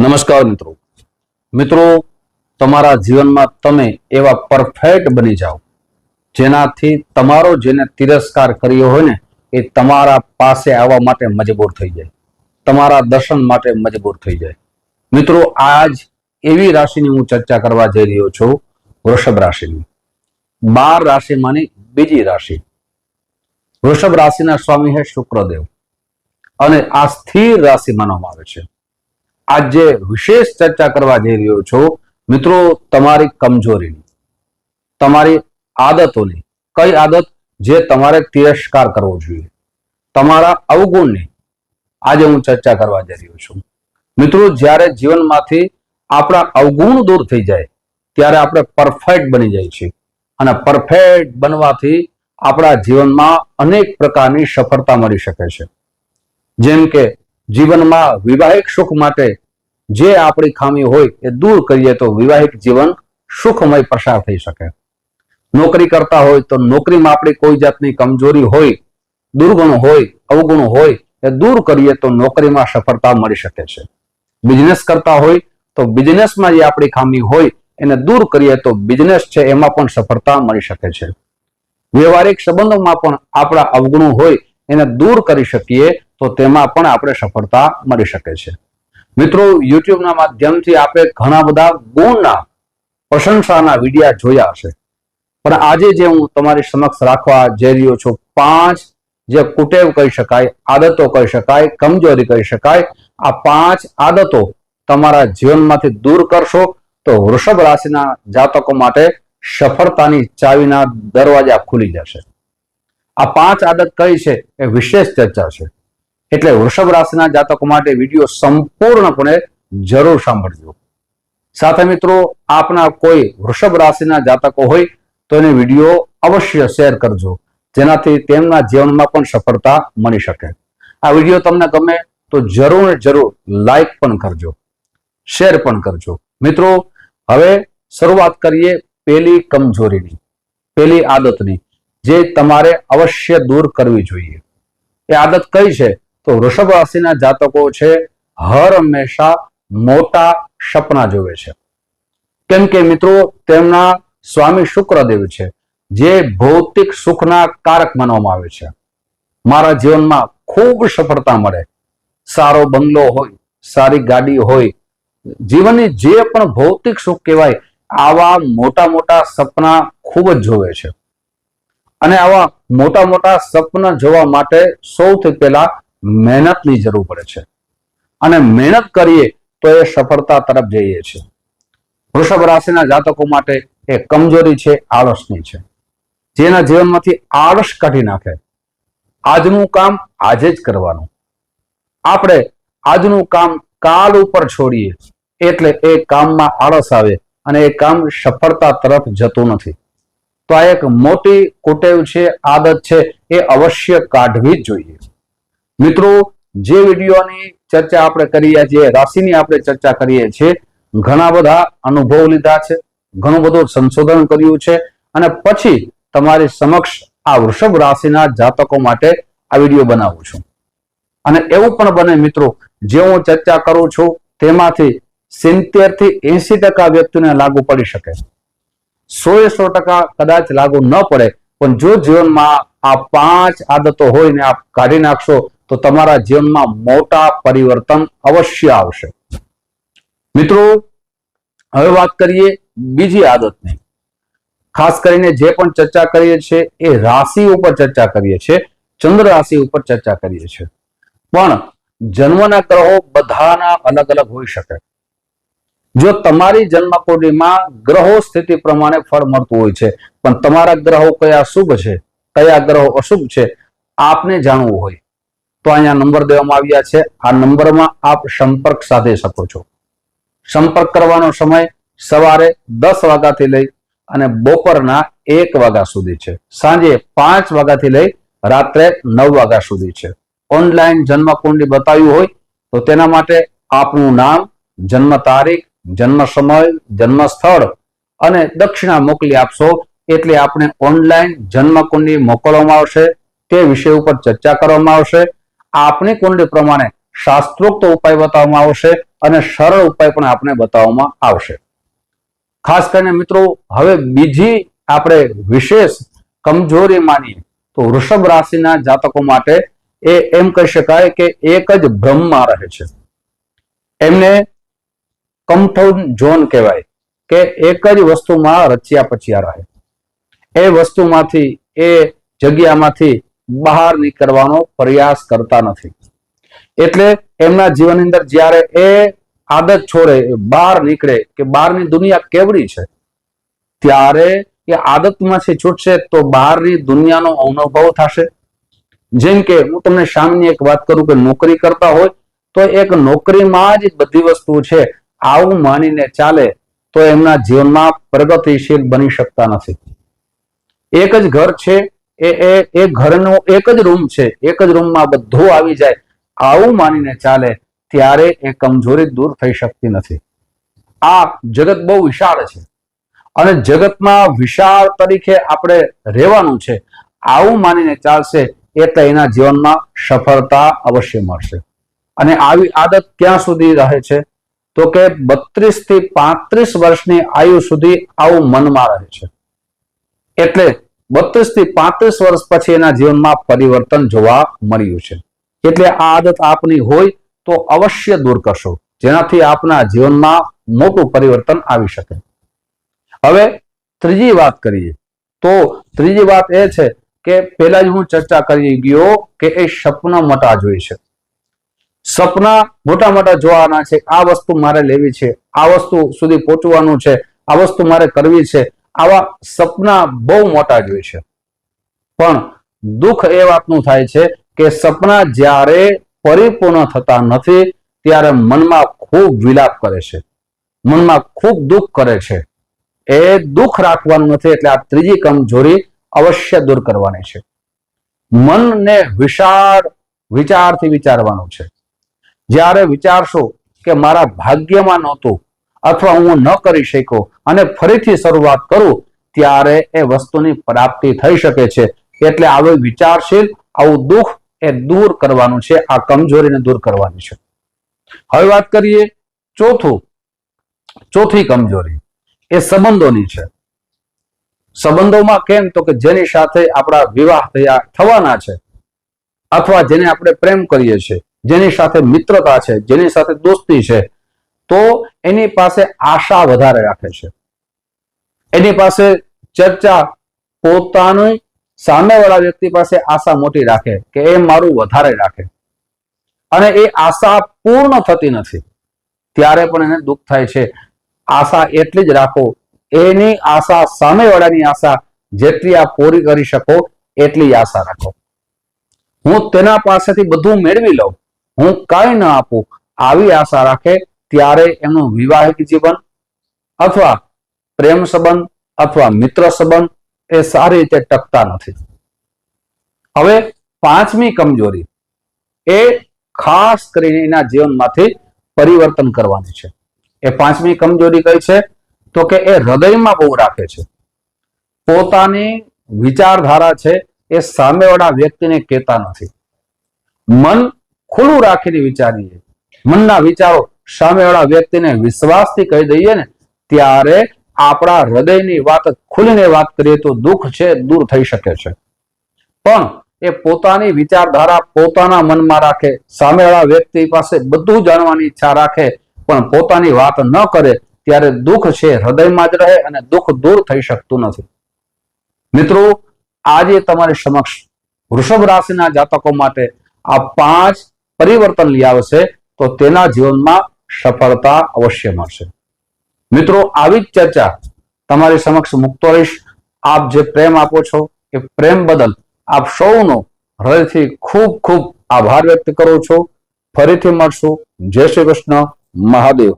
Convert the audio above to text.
નમસ્કાર મિત્રો. મિત્રો, તમારા જીવનમાં તમે એવા પરફેક્ટ બની જાઓ, જેનાથી તમારો જેને તિરસ્કાર કર્યો હોય ને, એ તમારા પાસે આવવા માટે મજબૂર થઈ જાય. તમારા દર્શન માટે મજબૂર થઈ જાય. મિત્રો, આજ એવી રાશિની હું ચર્ચા કરવા જઈ રહ્યો છું, વૃષભ રાશિની. બાર રાશિમાંની બીજી રાશિ. વૃષભ રાશિના સ્વામી છે શુક્રદેવ. અને આ સ્થિર રાશિ માનવામાં આવે છે. આજે વિશેષ ચર્ચા કરવા જઈ રહ્યો છું. મિત્રો, તમારી કમજોરીની, તમારી આદતોની, કઈ આદત જે તમારે તિરસ્કાર કરવો જોઈએ, તમારા અવગુણની આજે હું ચર્ચા કરવા જઈ રહ્યો છું. મિત્રો, જ્યારે જીવનમાંથી આપણા અવગુણ દૂર થઈ જાય, ત્યારે આપણે પરફેક્ટ બની જાય છે અને પરફેક્ટ બનવાથી આપણા જીવનમાં અનેક પ્રકારની સફળતા મળી શકે છે. જેમ કે જીવનમાં વિવાહિક સુખ માટે જે આપણી ખામી હોય એ દૂર કરીએ તો વિવાહિક જીવન સુખમય પસાર થઈ શકે. નોકરી કરતા હોય તો નોકરીમાં આપણી કોઈ જાતની કમજોરી હોય, દુર્ગુણ હોય, અવગુણ હોય એ દૂર કરીએ તો નોકરીમાં સફળતા મળી શકે છે. બિઝનેસ કરતા હોય તો બિઝનેસમાં જે આપણી ખામી હોય એને દૂર કરીએ તો બિઝનેસ છે એમાં પણ સફળતા મળી શકે છે. વ્યવહારિક સંબંધોમાં પણ આપણા અવગુણો હોય એને દૂર કરી શકીએ તો તેમાં પણ આપણે સફળતા મળી શકે છે. મિત્રો, યુટ્યુબના માધ્યમથી આપણે ઘણા બધા ગુણના, પ્રશંસાના વિડીયા જોયા હશે. પણ આજે જે હું તમારી સમક્ષ રાખવા જઈ રહ્યો છું, પાંચ જે કુટેવ કહી શકાય, આદતો કહી શકાય, કમજોરી કહી શકાય, આ પાંચ આદતો તમારા જીવનમાંથી દૂર કરશો તો વૃષભ રાશિના જાતકો માટે સફળતાની ચાવીના દરવાજા ખુલી જશે. આ પાંચ આદત કઈ છે એ વિશેષ ચર્ચા છે. એટલે વૃષભ રાશિના જાતકો માટે વીડિયો સંપૂર્ણપણે જરૂર સાંભળજો. સાથે મિત્રો, આપના કોઈ વૃષભ રાશિના જાતકો હોય તો એને વીડિયો અવશ્ય શેર કરજો, જેનાથી તેમના જીવનમાં પણ સફળતા મળી શકે. આ વીડિયો તમને ગમે તો જરૂર જરૂર લાઈક પણ કરજો, શેર પણ કરજો. મિત્રો, હવે શરૂઆત કરીએ પેલી કમજોરીની, પેલી આદતની, જે તમારે અવશ્ય દૂર કરવી જોઈએ. એ આદત કઈ છે? તો વૃષભ રાશિના જાતકો છે, હર હંમેશા મોટા સપના જોવે છે. કેમ કે મિત્રો, તેમના સ્વામી શુક્રદેવ છે, જે ભૌતિક સુખના કારક માનવામાં આવે છે. મારા જીવનમાં ખૂબ સફળતા મળે. સારો બંગલો હોય, સારી ગાડી હોય, જીવનની જે પણ ભૌતિક સુખ કહેવાય, આવા મોટા મોટા સપના ખૂબ જ જોવે છે. અને આવા મોટા મોટા સપના જોવા માટે સૌથી પહેલા મહેનતની જરૂર પડે છે. અને મહેનત કરીએ તો એ સફળતા તરફ જઈએ છીએ. વૃષભ રાશિના જાતકો માટે એ કમજોરી છે, આળસની છે. જેના જીવનમાંથી આળસ કાઢી નાખે. આજનું કામ આજે જ કરવાનું. આપણે આજનું કામ કાલ ઉપર છોડીએ. એટલે એ કામમાં આળસ આવે અને એ કામ સફળતા તરફ જતું નથી. તો આ એક મોટી કુટેવ છે, આદત છે, એ અવશ્ય કાઢવી જ જોઈએ. મિત્રો, જે વિડીયોની ચર્ચા આપણે કરીએ છીએ, રાશિની આપણે ચર્ચા કરીએ છીએ, ઘણા બધા અનુભવ લીધા છે, ઘણું બધું સંશોધન કર્યું છે, અને પછી તમારી સમક્ષ આ વૃષભ રાશિના જાતકો માટે આ વીડિયો બનાવું છું. અને એવું પણ બને મિત્રો, જે હું ચર્ચા કરું છું, તેમાંથી સિત્તેરથી એસી ટકા વ્યક્તિને લાગુ પડી શકે. સો એ સો ટકા કદાચ લાગુ ન પડે, પણ જો જીવનમાં આ પાંચ આદતો હોય ને આપ કાઢી નાખશો તો તમારા જીવનમાં મોટા પરિવર્તન અવશ્ય આવશે. મિત્રો, હવે વાત કરીએ બીજી આદતની. ખાસ કરીને જે પણ ચર્ચા કરીએ છીએ, એ રાશિ ઉપર ચર્ચા કરીએ છીએ, ચંદ્ર રાશિ ઉપર ચર્ચા કરીએ છીએ. પણ જન્મના ગ્રહો બધાના અલગ અલગ હોઈ શકે. જો તમારી જન્મકુંડળીમાં ગ્રહો સ્થિતિ પ્રમાણે ફળ મળતું હોય છે, પણ તમારા ગ્રહો કયા શુભ છે, કયા ગ્રહો અશુભ છે, આપને જાણવું હોય. તો અહીંયા નંબર દેવામાં આવ્યા છે. આ નંબરમાં આપ સંપર્ક સાધી શકો છો. સંપર્ક કરવાનો સમય સવારે દસ વાગ્યાથી લઈ અને બપોરના એક વાગ્યા સુધી છે. સાંજે પાંચ વાગ્યાથી લઈ રાત્રે નવ વાગ્યા સુધી છે. ઓનલાઈન જન્મ કુંડલી બતાવ્યું હોય તો તેના માટે આપનું નામ, જન્મ તારીખ, જન્મ સમય જન્મ સ્થળ અને દક્ષિણા મોકલી આપશો એટલે આપણે ઓનલાઈન જન્મ કુંડલી મોકલવામાં આવશે. તે વિષય ઉપર ચર્ચા કરવામાં આવશે. આપની કુંડી પ્રમાણે શાસ્ત્રોક્ત ઉપાય બતાવવામાં આવશે અને સરળ ઉપાય પણ આપણે બતાવવામાં આવશે. ખાસ કરીને મિત્રો, હવે બીજી આપણે વિશેષ કમજોરી માનીએ તો વૃષભ રાશિના જાતકો માટે એ એમ કહી શકાય કે એક જ ભ્રમમાં રહે છે. એમને કમ્ફર્ટ ઝોન કહેવાય કે એક જ વસ્તુમાં રચ્યા પચ્યા રહે. એ વસ્તુમાંથી, એ જગ્યામાંથી બહાર નીકળવાનો પ્રયાસ કરતા નથી. એટલે એમના જીવનની અંદર જ્યારે એ આદત છોડે બહાર નીકળે કે બહારની દુનિયા કેવડી છે, ત્યારે એ આદતમાંથી છૂટશે તો બહારની દુનિયાનો અનુભવ થશે. જેમ કે હું તમને સામની એક વાત કરું કે નોકરી કરતા હોય, તો એક નોકરીમાં જ બધી વસ્તુ છે, આવું માનીને ચાલે તો એમના જીવનમાં પ્રગતિશીલ બની શકતા નથી. એક જ ઘર છે એ એ એ ઘરનો એક જ રૂમ છે. એક જ રૂમમાં બધું આવી જાય. આવું માનીને ચાલે ત્યારે એ કમજોરી દૂર થઈ શકતી નથી. આ જગત બહુ વિશાળ છે. અને જગતમાં વિશાળ તરીકે આપણે રહેવાનું છે. આવું માનીને ચાલશે એટલે એના જીવનમાં સફળતા અવશ્ય મળશે. અને આવી આદત ક્યાં સુધી રહે છે? તો કે બત્રીસથી પાંત્રીસ વર્ષની આયુ સુધી આવું મનમાં રહે છે. એટલે બત્રીસથી પાંત્રીસ વર્ષ પછી એના જીવનમાં પરિવર્તન જોવા મળ્યું છે. એટલે આ આદત આપની હોય તો અવશ્ય દૂર કરશો, જેનાથી આપના જીવનમાં મોટું પરિવર્તન આવી શકે. હવે ત્રીજી વાત કરીએ. તો ત્રીજી વાત એ છે કે પહેલા જ હું ચર્ચા કરી ગયો કે એ સપના મોટા જોઈ છે. સપના મોટા મોટા જોવાના છે, આ વસ્તુ મારે લેવી છે, આ વસ્તુ સુધી પહોંચવાનું છે, આ વસ્તુ મારે કરવી છે આવા સપના બહુ મોટા જોઈ છે. પણ દુઃખ એ વાતનું થાય છે કે સપના જ્યારે પરિપૂર્ણ થતા નથી, ત્યારે મનમાં ખૂબ વિલાપ કરે છે. મનમાં ખૂબ દુઃખ કરે છે. એ દુઃખ રાખવાનું નથી, એટલે આ ત્રીજી કમજોરી અવશ્ય દૂર કરવાની છે. મનને વિશાળ વિચારથી વિચારવાનું છે. જ્યારે વિચારશો કે મારા ભાગ્યમાં નહોતું અથવા હું ન કરી શક્યો અને ફરીથી શરૂઆત કરું, ત્યારે એ વસ્તુની પ્રાપ્તિ થઈ શકે છે. એટલે આવો વિચારશીલ આવું દુઃખ એ દૂર કરવાનું છે, આ કમજોરીને દૂર કરવાની છે. હવે વાત કરીએ ચોથું, ચોથી કમજોરી. એ સંબંધોની છે. સંબંધોમાં કેમ? તો કે જેની સાથે આપણા વિવાહ થયા, થવાના છે. અથવા જેને આપણે પ્રેમ કરીએ છીએ, જેની સાથે મિત્રતા છે, જેની સાથે દોસ્તી છે તો એની પાસે આશા વધારે રાખે છે. એની પાસે ચર્ચા પોતાની સામેવાળા વ્યક્તિ પાસે આશા મોટી રાખે કે એ મારું વધારે રાખે. અને એ આશા પૂર્ણ થતી નથી. ત્યારે પણ એને દુઃખ થાય છે. આશા એટલી જ રાખો, એની આશા સામેવાળાની આશા જેટલી આ પૂરી કરી શકો, એટલી આશા રાખો. હું તેના પાસેથી બધું મેળવી લઉં. હું કાંઈ ન આપું. આવી આશા રાખે ત્યારે એમનું વિવાહિક જીવન અથવા પ્રેમ સંબંધ અથવા મિત્ર સંબંધ એ સારી રીતે ટકતા નથી. હવે પાંચમી કમજોરી એ ખાસ કરીને એના જીવનમાંથી પરિવર્તન કરવાની છે. એ પાંચમી કમજોરી કઈ છે? તો કે એ હૃદયમાં બહુ રાખે છે. પોતાની વિચારધારા છે એ સામેવાળા વ્યક્તિને કહેતા નથી. મન ખુલ્લું રાખીને વિચારીએ. મનના વિચારો સામેવાળા વ્યક્તિને વિશ્વાસથી કહી દઈએ ને, ત્યારે આપણા હૃદયની વાત ખુલીને વાત કરીએ તો દુઃખ છે, દૂર થઈ શકે છે. પણ એ પોતાની વિચારધારા પોતાના મનમાં રાખે, સામેવાળા વ્યક્તિ પાસે બધું જાણવાની ઈચ્છા રાખે, પણ પોતાની વાત ન કરે, ત્યારે દુઃખ છે, હૃદયમાં જ રહે અને દુઃખ દૂર થઈ શકતું નથી. મિત્રો, આજે તમારી સમક્ષ વૃષભ રાશિના જાતકો માટે આ પાંચ પરિવર્તન લઈ આવશે, તો તેના જીવનમાં સફળતા અવશ્ય મળશે. મિત્રો, આવી જ ચર્ચા તમારી સમક્ષ મૂકતો રહીશ. આપ જે પ્રેમ આપો છો, એ પ્રેમ બદલ આપ સૌનો હૃદયથી ખૂબ ખૂબ આભાર વ્યક્ત કરું છું. ફરીથી મળશું. જય શ્રી કૃષ્ણ. મહાદેવ.